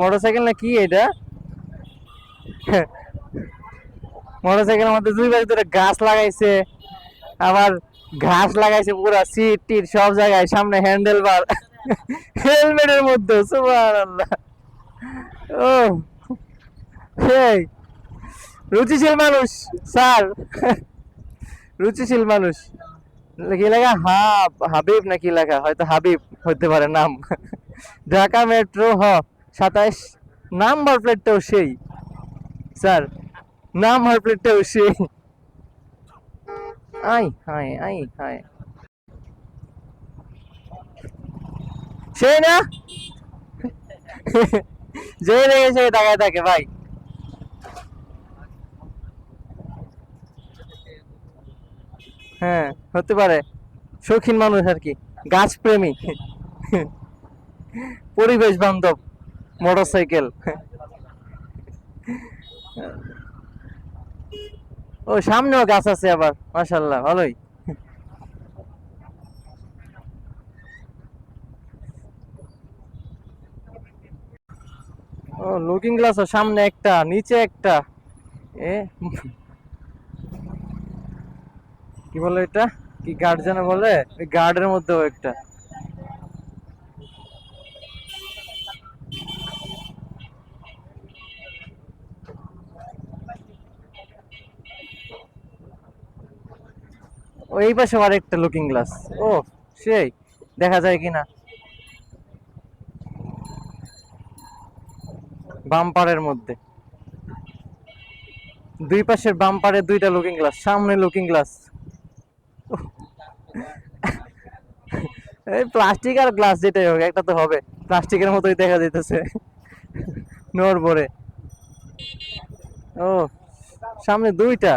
Motorcycle না কি এটা? মোটরসাইকেলের মধ্যে দুই পাশে দুটো গাছ লাগাইছে, আবার ঘাস লাগাইছে পুরা, সিট টিট সব জায়গায়, সামনে হ্যান্ডেল বার, হেলমেটের মধ্যে, সুবহানাল্লাহ। ও এই রুচিশীল মানুষ, স্যার, রুচিশীল মানুষ। কি লেখা? হাব, হাবিব না কি লেখা? হয়তো হাবিব হতে পারে নাম। ঢাকা মেট্রো হ। সাতাইশ নাম্বার প্লেটটাও সেই। স্যার নাম্বার প্লেটটাও সেই। আই হাই আই হাই সেই না? যে রেখেছে তাকায় থাকে, ভাই। হ্যাঁ হতে পারে। শৌখিন মানুষ আর কি গাছ প্রেমী পরিবেশ বান্ধব। মোটরসাইকেল। ও, সামনেও গাছ আছে আবার মাশাল্লাহ ভালোই। ও লুকিং গ্লাসও সামনে একটা, নিচে একটা। এ, কি বলে এটা? কি গার্ড যেন বলে? গার্ডের মধ্যেও একটা। এই পাশে আর একটা লুকিং গ্লাস ও, সেই, দেখা যায় কিনা। বাম্পারের মধ্যে। দুই পাশের বাম্পারে দুইটা লুকিং গ্লাস সামনে লুকিং গ্লাস এই প্লাস্টিক আর গ্লাস যেটাই হোক, একটা তো হবে। প্লাস্টিকের মতোই দেখা যাইতেছে। পরে ও, সামনে দুইটা।